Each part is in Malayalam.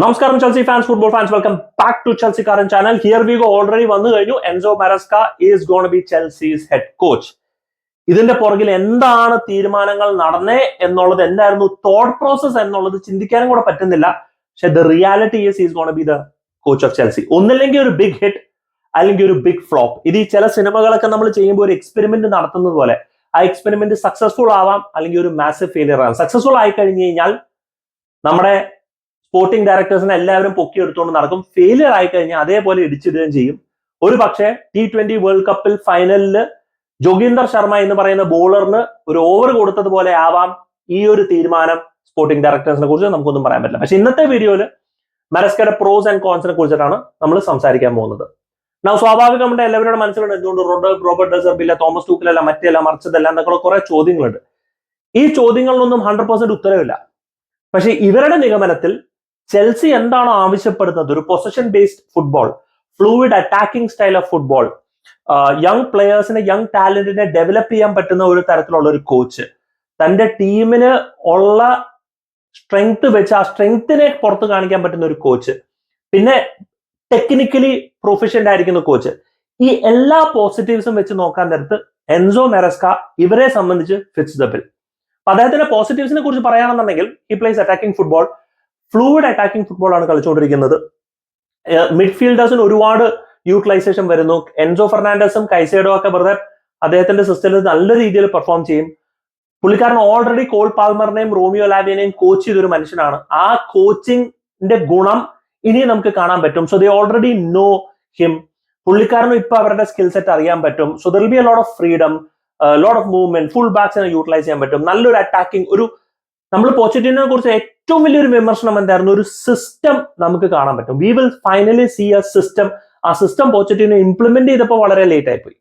നമസ്കാരം Chelsea fans football fans welcome back to Chelsea കാരൻ channel here we go already വന്നു കഴിഞ്ഞു. Enzo Maresca is gonna be Chelsea's head coach ഇതിന്റെ പുറകിൽ എന്താണ് തീരുമാനങ്ങൾ നടന്നേ എന്നുള്ളത് എന്തായിരുന്നു? തോട്ട് പ്രോസസ് എന്നുള്ളത് ചിന്തിക്കാനും കൂടെ പറ്റുന്നില്ല. പക്ഷെ the reality is is gonna be the coach of Chelsea ഒന്നില്ലെങ്കിൽ ഒരു ബിഗ് ഹിറ്റ് അല്ലെങ്കിൽ ഒരു ബിഗ് ഫ്ലോപ്പ് ഇത് ഈ ചില സിനിമകളൊക്കെ നമ്മൾ ചെയ്യുമ്പോൾ ഒരു എക്സ്പെരിമെന്റ് നടത്തുന്നത് പോലെ. ആ എക്സ്പെരിമെന്റ് സക്സസ്ഫുൾ ആവാം അല്ലെങ്കിൽ ഒരു മാസീവ് ഫെയിലിയർ ആവാം. സക്സസ്ഫുൾ ആയി കഴിഞ്ഞു കഴിഞ്ഞാൽ നമ്മുടെ സ്പോർട്ടിംഗ് ഡയറക്ടേഴ്സിനെ എല്ലാവരും പൊക്കി എടുത്തുകൊണ്ട് നടക്കും. ഫെയിലിയർ ആയി കഴിഞ്ഞാൽ അതേപോലെ ഇടിച്ചിടുകയും ചെയ്യും. ഒരു പക്ഷേ ടി ട്വന്റി വേൾഡ് കപ്പിൽ ഫൈനലിൽ ജോഗീന്ദർ ശർമ്മ എന്ന് പറയുന്ന ബോളറിന് ഒരു ഓവർ കൊടുത്തതുപോലെ ആവാം ഈ ഒരു തീരുമാനം സ്പോർട്ടിംഗ് ഡയറക്ടേഴ്സിനെ കുറിച്ച് നമുക്കൊന്നും പറയാൻ പറ്റില്ല. പക്ഷെ ഇന്നത്തെ വീഡിയോയിൽ മരസ്കയുടെ പ്രോസ് ആൻഡ് കോൺസിനെ കുറിച്ചിട്ടാണ് നമ്മൾ സംസാരിക്കാൻ പോകുന്നത്. നാ സ്വാഭാവികമായിട്ട് എല്ലാവരുടെ മനസ്സിലുണ്ട് എന്തുകൊണ്ട് റോബർട്ട് റോബർട്ട് ഡെസർബില്ല തോമസ് ടൂക്കിലല്ല അല്ല മറിച്ചതല്ല എന്നൊക്കെ കുറെ ചോദ്യങ്ങളുണ്ട്. ഈ ചോദ്യങ്ങളിലൊന്നും ഹൺഡ്രഡ് പെർസെന്റ് ഉത്തരവില്ല. പക്ഷെ ഇവരുടെ നിഗമനത്തിൽ ചെൽസി എന്താണോ ആവശ്യപ്പെടുന്നത്? ഒരു possession based football fluid attacking style of football young പ്ലെയേഴ്സിനെ young ടാലന്റിനെ ഡെവലപ്പ് ചെയ്യാൻ പറ്റുന്ന ഒരു തരത്തിലുള്ള ഒരു കോച്ച് തന്റെ ടീമിന് ഉള്ള സ്ട്രെങ്ത് വെച്ച് ആ സ്ട്രെങ്ത്തിനെ പുറത്ത് കാണിക്കാൻ പറ്റുന്ന ഒരു കോച്ച് പിന്നെ ടെക്നിക്കലി പ്രൊഫഷന്റ് ആയിരിക്കുന്ന കോച്ച് ഈ എല്ലാ പോസിറ്റീവ്സും വെച്ച് നോക്കാൻ നേരത്ത് എൻസോ മെറസ്ക ഇവരെ സംബന്ധിച്ച് ഫിറ്റ്സ് ദ ബിൽ അപ്പൊ അദ്ദേഹത്തിന്റെ പോസിറ്റീവ്സിനെ കുറിച്ച് പറയുകയാണെന്നുണ്ടെങ്കിൽ ഈ place attacking football fluid attacking football ആണ് കളിച്ചുകൊണ്ടിരിക്കുന്നത്. മിഡ്ഫീൽഡേഴ്സിന് ഒരുപാട് യൂട്ടിലൈസേഷൻ വരുന്നു. എൻസോ ഫെർണാണ്ടസും കൈസേഡോ ഒക്കെ വെറുതെ അദ്ദേഹത്തിന്റെ സിസ്റ്റത്തിൽ നല്ല രീതിയിൽ പെർഫോം ചെയ്യും. പുള്ളിക്കാരൻ ഓൾറെഡി കോൾ പാൽമറിനെയും റോമിയോ ലാവിയനെയും കോച്ച് ചെയ്തൊരു മനുഷ്യനാണ്. ആ കോച്ചിങ്ങിന്റെ ഗുണം ഇനി നമുക്ക് കാണാൻ പറ്റും. So they already know him പുള്ളിക്കാരനും ഇപ്പൊ അവരുടെ സ്കിൽ സെറ്റ് അറിയാൻ പറ്റും. So there be a lot of freedom lot of movement full ബാക്സിനെ utilise ചെയ്യാൻ പറ്റും. നല്ലൊരു അറ്റാക്കിംഗ് ഒരു നമ്മൾ പോസിറ്റീവിനെ കുറിച്ച് ഏറ്റവും വലിയൊരു വിമർശനം എന്തായിരുന്നു? ഒരു സിസ്റ്റം നമുക്ക് കാണാൻ പറ്റും. We will finally see a system ആ സിസ്റ്റം പോസിറ്റീവിനെ ഇംപ്ലിമെന്റ് ചെയ്തപ്പോൾ വളരെ ലേറ്റ് ആയിപ്പോയി.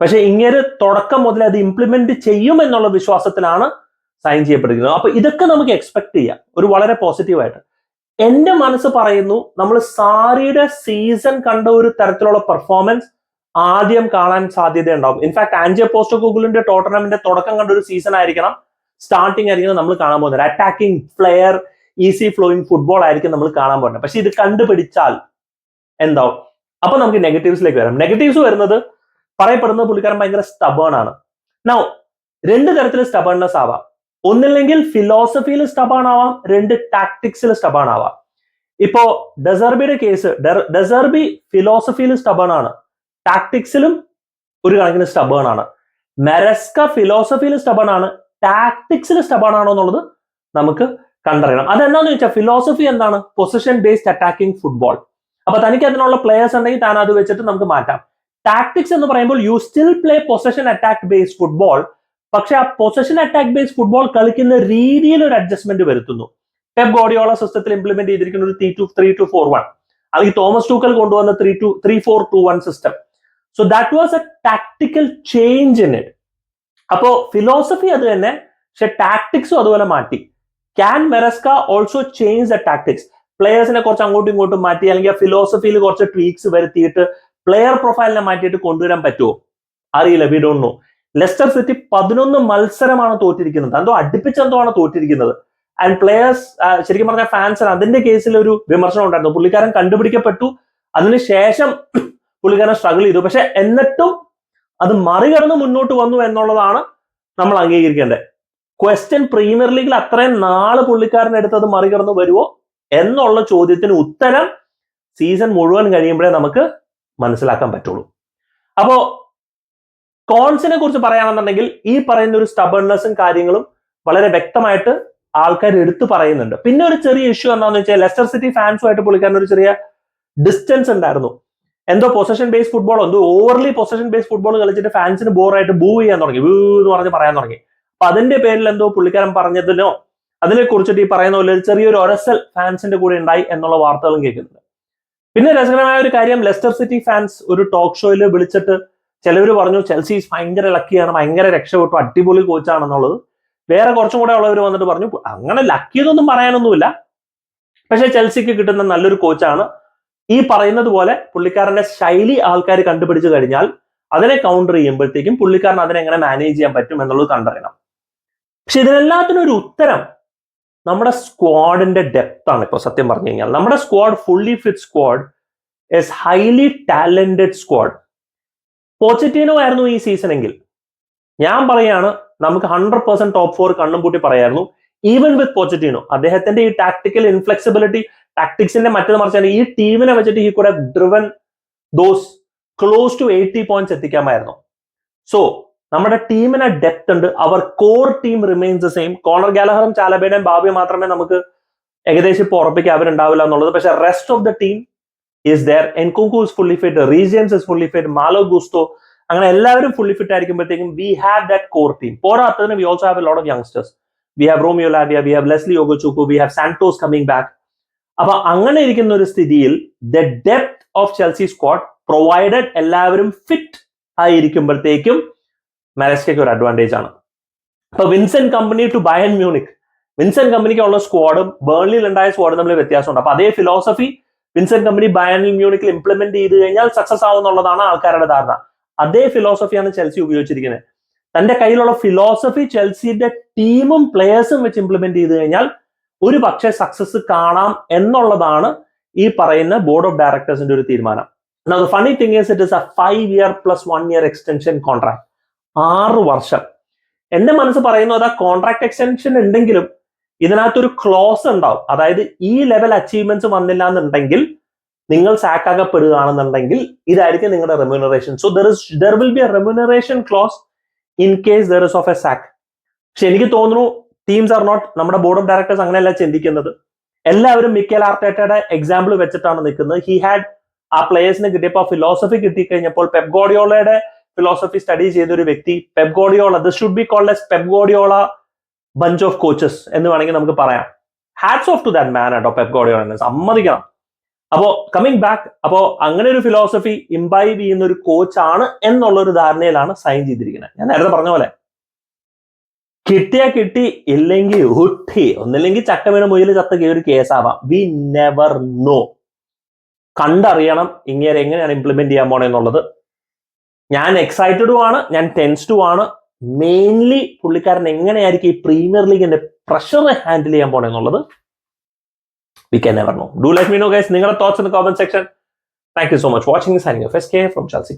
പക്ഷെ ഇങ്ങനെ തുടക്കം മുതൽ അത് ഇംപ്ലിമെന്റ് ചെയ്യും എന്നുള്ള വിശ്വാസത്തിലാണ് സൈൻ ചെയ്യപ്പെട്ടിരിക്കുന്നത്. അപ്പൊ ഇതൊക്കെ നമുക്ക് എക്സ്പെക്ട് ചെയ്യാം. ഒരു വളരെ പോസിറ്റീവായിട്ട് എന്റെ മനസ്സ് പറയുന്നു നമ്മൾ സാരിയുടെ സീസൺ കണ്ട ഒരു തരത്തിലുള്ള പെർഫോമൻസ് ആദ്യം കാണാൻ സാധ്യതയുണ്ടാവും ഇൻഫാക്ട് ആൻജിയ പോസ്റ്റ് ഗൂഗിളിന്റെ ടോട്ടർണമെന്റിന്റെ തുടക്കം കണ്ട ഒരു സീസൺ ആയിരിക്കണം. സ്റ്റാർട്ടിംഗ് ആയിരിക്കും നമ്മൾ കാണാൻ പോകുന്നത്. Attacking player easy flowing football ആയിരിക്കും നമ്മൾ കാണാൻ പോകുന്നത്. പക്ഷെ ഇത് കണ്ടുപിടിച്ചാൽ എന്താവും? അപ്പൊ നമുക്ക് നെഗറ്റീവ്സിലേക്ക് വരാം. നെഗറ്റീവ്സ് വരുന്നത് പറയപ്പെടുന്ന പുള്ളിക്കാരൻ ഭയങ്കര സ്റ്റബേൺ ആണ്. നൗ രണ്ട് തരത്തിൽ സ്റ്റബേൺനെസ് ആവാം. ഒന്നില്ലെങ്കിൽ ഫിലോസഫിയിൽ സ്റ്റബാൺ ആവാം രണ്ട് ടാക്ടിക്സിൽ സ്റ്റബാൺ ആവാം. ഇപ്പോ ഡെസർബിയുടെ കേസ് ഡെസർബി ഫിലോസഫിയിൽ സ്റ്റബേൺ ആണ്. ടാക്ടിക്സിലും ഒരു കണക്കിന് സ്റ്റബേൺ ആണ്. മെറസ്ക ഫിലോസഫിയിൽ സ്റ്റബേൺ ആണ്. ടാക്ടിക്സിൽ സ്റ്റബാണാണോ എന്നുള്ളത് നമുക്ക് കണ്ടറിയണം. അതെന്താണെന്ന് വെച്ചാൽ ഫിലോസഫി എന്താണ്? പൊസിഷൻ ബേസ്ഡ് അറ്റാക്കിംഗ് ഫുട്ബോൾ അപ്പൊ തനിക്ക് അതിനുള്ള പ്ലേയേഴ്സ് ഉണ്ടെങ്കിൽ താൻ അത് വെച്ചിട്ട് നമുക്ക് മാറ്റാം. ടാക്ടിക്സ് എന്ന് പറയുമ്പോൾ you still play possession attack based football പക്ഷെ ആ പൊസഷൻ അറ്റാക്ക് ബേസ്ഡ് ഫുട്ബോൾ കളിക്കുന്ന രീതിയിൽ ഒരു അഡ്ജസ്റ്റ്മെന്റ് വരുത്തുന്നു. പെപ് ഗോഡിയോള സിസ്റ്റത്തിൽ ഇംപ്ലിമെന്റ് ചെയ്തിരിക്കുന്ന ഒരു three two three two four one അല്ലെങ്കിൽ തോമസ് ടൂക്കൽ കൊണ്ടുവന്ന three two three four two one system so that was a tactical change in it അപ്പോ ഫിലോസഫി അത് തന്നെ പക്ഷെ ടാക്ടിക്സും അതുപോലെ മാറ്റി. Can Maresca also change the tactics പ്ലെയേഴ്സിനെ കുറച്ച് അങ്ങോട്ടും ഇങ്ങോട്ടും മാറ്റി അല്ലെങ്കിൽ ഫിലോസഫിയിൽ കുറച്ച് ട്വീക്സ് വരുത്തിയിട്ട് പ്ലെയർ പ്രൊഫൈലിനെ മാറ്റിയിട്ട് കൊണ്ടുവരാൻ പറ്റുമോ അറിയില്ല we don't know Leicester City പതിനൊന്ന് മത്സരമാണ് തോറ്റിരിക്കുന്നത്. എന്തോ അടുപ്പിച്ചെന്തോ ആണ് തോറ്റിരിക്കുന്നത്. ആൻഡ് പ്ലെയേഴ്സ് ശരിക്കും പറഞ്ഞ ഫാൻസിന് അതിന്റെ കേസിൽ ഒരു വിമർശനം ഉണ്ടായിരുന്നു. പുള്ളിക്കാരൻ കണ്ടുപിടിക്കപ്പെട്ടു. അതിനുശേഷം പുള്ളിക്കാരൻ സ്ട്രഗിൾ ചെയ്തു. പക്ഷെ എന്നിട്ടും അത് മറികടന്ന് മുന്നോട്ട് വന്നു എന്നുള്ളതാണ് നമ്മൾ അംഗീകരിക്കേണ്ടത്. ക്വസ്റ്റ്യൻ പ്രീമിയർ ലീഗിൽ അത്രയും നാൾ പുള്ളിക്കാരൻ അത് മറികടന്ന് വരുമോ എന്നുള്ള ചോദ്യത്തിന് ഉത്തരം സീസൺ മുഴുവൻ കഴിയുമ്പോഴേ നമുക്ക് മനസ്സിലാക്കാൻ പറ്റുള്ളൂ. അപ്പോ കോൺസിനെ കുറിച്ച് പറയുകയാണെന്നുണ്ടെങ്കിൽ ഈ പറയുന്ന ഒരു സ്റ്റബേൺനെസ്സും കാര്യങ്ങളും വളരെ വ്യക്തമായിട്ട് ആൾക്കാർ എടുത്തു പറയുന്നുണ്ട്. പിന്നെ ഒരു ചെറിയ ഇഷ്യൂ എന്താണെന്ന് വെച്ചാൽ ലെസ്റ്റർ സിറ്റി ഫാൻസുമായിട്ട് പുള്ളിക്കാരൻ ഒരു ചെറിയ ഡിസ്റ്റൻസ് ഉണ്ടായിരുന്നു. എന്തോ പൊസഷൻ ബേസ് ഫുട്ബോൾ എന്തോ ഓവർലി പൊസഷൻ ബേസ് ഫുട്ബോൾ കളിച്ചിട്ട് ഫാൻസിന് ബോറായിട്ട് ബൂ ചെയ്യാൻ തുടങ്ങി. ബൂ എന്ന് പറഞ്ഞ് പറയാൻ തുടങ്ങി. അപ്പൊ അതിന്റെ പേരിൽ എന്തോ പുള്ളിക്കാരൻ പറഞ്ഞതിനോ അതിനെ കുറിച്ചിട്ട് ഈ പറയുന്ന പോലെ ചെറിയൊരു ഒരസൽ ഫാൻസിന്റെ കൂടെ ഉണ്ടായി എന്നുള്ള വാർത്തകളും കേൾക്കുന്നുണ്ട്. പിന്നെ രസകരമായ ഒരു കാര്യം ലെസ്റ്റർ സിറ്റി ഫാൻസ് ഒരു ടോക്ക് ഷോയിൽ വിളിച്ചിട്ട് ചിലവർ പറഞ്ഞു ചെൽസി ഭയങ്കര ലക്കിയാണ് ഭയങ്കര രക്ഷപ്പെട്ടു അടിപൊളി കോച്ചാണെന്നുള്ളത് വേറെ കുറച്ചും കൂടെ ഉള്ളവർ വന്നിട്ട് പറഞ്ഞു അങ്ങനെ ലക്കിയതൊന്നും പറയാനൊന്നുമില്ല. പക്ഷെ ചെൽസിക്ക് കിട്ടുന്ന നല്ലൊരു കോച്ചാണ് ഈ പറയുന്നത് പോലെ പുള്ളിക്കാരന്റെ ശൈലി ആൾക്കാർ കണ്ടുപിടിച്ചു കഴിഞ്ഞാൽ അതിനെ കൗണ്ടർ ചെയ്യുമ്പോഴത്തേക്കും പുള്ളിക്കാരൻ അതിനെ എങ്ങനെ മാനേജ് ചെയ്യാൻ പറ്റും എന്നുള്ളത് കണ്ടറിയണം. പക്ഷെ ഇതിനെല്ലാത്തിനും ഒരു ഉത്തരം നമ്മുടെ സ്ക്വാഡിന്റെ ഡെപ്ത് ആണ് ഇപ്പോൾ സത്യം പറഞ്ഞു കഴിഞ്ഞാൽ. നമ്മുടെ squad fully fit squad is highly talented squad പോസിറ്റീനോ ആയിരുന്നു ഈ സീസണെങ്കിൽ ഞാൻ പറയാണ് നമുക്ക് ഹൺഡ്രഡ് പെർസെന്റ് ടോപ്പ് ഫോർ കണ്ണും പൂട്ടി പറയായിരുന്നു. ഈവൻ വിത്ത് പോസിറ്റീനോ അദ്ദേഹത്തിന്റെ ഈ ടാക്ടിക്കൽ ഇൻഫ്ലെക്സിബിലിറ്റി ടാക്ടിക്സിന്റെ മറ്റേത് മറിച്ചാൽ ഈ ടീമിനെ വെച്ചിട്ട് ഈ കൂടെ driven those close to eighty points എത്തിക്കാമായിരുന്നു. So നമ്മുടെ ടീമിന് ഡെപ്ത് ഉണ്ട്. അവർ core team remains the same Conor ഗാലഹറും ചാലബേഡയും ഭാവ്യ മാത്രമേ നമുക്ക് ഏകദേശം ഇപ്പോൾ ഉറപ്പിക്കാൻ അവരുണ്ടാവില്ല എന്നുള്ളത്. പക്ഷെ rest of the team is there Nkunku is fully fit Reece James is fully fit Malo Gusto അങ്ങനെ എല്ലാവരും fully fit ആയിരിക്കുമ്പോഴത്തേക്കും we have that core team പോരാത്തതിന് we also have a lot of youngsters we have Romeo Lavia we have Lesley Ugochukwu we have Santos coming back അപ്പൊ അങ്ങനെ ഇരിക്കുന്ന ഒരു സ്ഥിതിയിൽ the depth of Chelsea squad provided എല്ലാവരും ഫിറ്റ് ആയിരിക്കുമ്പോഴത്തേക്കും മാരസ്കയ്ക്ക് ഒരു അഡ്വാന്റേജ് ആണ്. അപ്പൊ Vincent Kompany to Bayern Munich Vincent കമ്പനിക്ക് ഉള്ള സ്ക്വാഡും ബേൺലിയിൽ ഉണ്ടായ സ്ക്വാഡും തമ്മിൽ വ്യത്യാസമുണ്ട്. അപ്പൊ അതേ ഫിലോസഫി വിൻസൻ കമ്പനി ബയൻ മ്യൂണിക്കിൽ ഇംപ്ലിമെന്റ് ചെയ്ത് കഴിഞ്ഞാൽ സക്സസ് ആവുന്നുള്ളതാണ് ആൾക്കാരുടെ ധാരണ. അതേ ഫിലോസഫിയാണ് ചെൽസി ഉപയോഗിച്ചിരിക്കുന്നത്. തന്റെ കയ്യിലുള്ള ഫിലോസഫി ചെൽസിയുടെ ടീമും പ്ലേയേഴ്സും വെച്ച് ഇംപ്ലിമെന്റ് ചെയ്ത് കഴിഞ്ഞാൽ ഒരു പക്ഷേ സക്സസ് കാണാം എന്നുള്ളതാണ് ഈ പറയുന്ന ബോർഡ് ഓഫ് ഡയറക്ടേഴ്സിന്റെ ഒരു തീരുമാനം. Funny thing is it is a five year plus one year extension contract ആറ് വർഷം. എന്റെ മനസ്സ് പറയുന്നത് ആ കോൺട്രാക്ട് എക്സ്റ്റൻഷൻ ഉണ്ടെങ്കിലും ഇതിനകത്തൊരു ക്ലോസ് ഉണ്ടാവും. അതായത് ഈ ലെവൽ അച്ചീവ്മെന്റ്സ് വന്നില്ല എന്നുണ്ടെങ്കിൽ നിങ്ങൾ സാക്ക് ആക്കപ്പെടുകയാണെന്നുണ്ടെങ്കിൽ ഇതായിരിക്കും നിങ്ങളുടെ remuneration so there is there will be a remuneration clause in case there is of a sack പക്ഷെ എനിക്ക് തോന്നുന്നു ടീംസ് ആർ നോട്ട് നമ്മുടെ ബോർഡ് ഓഫ് ഡയറക്ടേഴ്സ് അങ്ങനെയല്ല ചിന്തിക്കുന്നത്. എല്ലാവരും മിക്കൽ ആർട്ടേറ്റയുടെ എക്സാമ്പിൾ വെച്ചിട്ടാണ് നിൽക്കുന്നത്. ഹി ഹാഡ് ആ പ്ലേയേഴ്സിന് കിട്ടിയപ്പോൾ ഫിലോസഫി കിട്ടിക്കഴിഞ്ഞപ്പോൾ പെബ്ഗോഡിയോളയുടെ ഫിലോസഫി സ്റ്റഡി ചെയ്ത ഒരു വ്യക്തി Pep Guardiola this should be called as Pep Guardiola bunch of coaches എന്ന് വേണമെങ്കിൽ നമുക്ക് പറയാം. Hats off to that man ആട്ടോ പെപ് ഗോഡിയോള സമ്മതിക്കണം. അപ്പോ കമ്മിങ് ബാക്ക് അപ്പോ അങ്ങനെ ഒരു ഫിലോസഫി ഇംബൈബ് ചെയ്യുന്ന ഒരു കോച്ചാണ് എന്നുള്ള ഒരു ധാരണയിലാണ് സൈൻ ചെയ്തിരിക്കുന്നത്. ഞാൻ നേരത്തെ പറഞ്ഞ പോലെ കിട്ടിയാ കിട്ടി ഇല്ലെങ്കിൽ ഒട്ടി ഒന്നില്ലെങ്കിൽ ചക്ക വീണ മുയിൽ ചത്ത ഒരു കേസാവാം. വി നെവർ നോ കണ്ടറിയണം ഇങ്ങനെ എങ്ങനെയാണ് ഇംപ്ലിമെന്റ് ചെയ്യാൻ പോണേ എന്നുള്ളത്. ഞാൻ എക്സൈറ്റഡും ആണ് ഞാൻ ടെൻസ്ഡും ആണ്. മെയിൻലി പുള്ളിക്കാരൻ എങ്ങനെയായിരിക്കും ഈ പ്രീമിയർ ലീഗിന്റെ പ്രഷർ ഹാൻഡിൽ ചെയ്യാൻ പോണേ എന്നുള്ളത് we can never know do let me know guys നിങ്ങളുടെ thoughts in comment section thank you so much watching signing K from Chelsea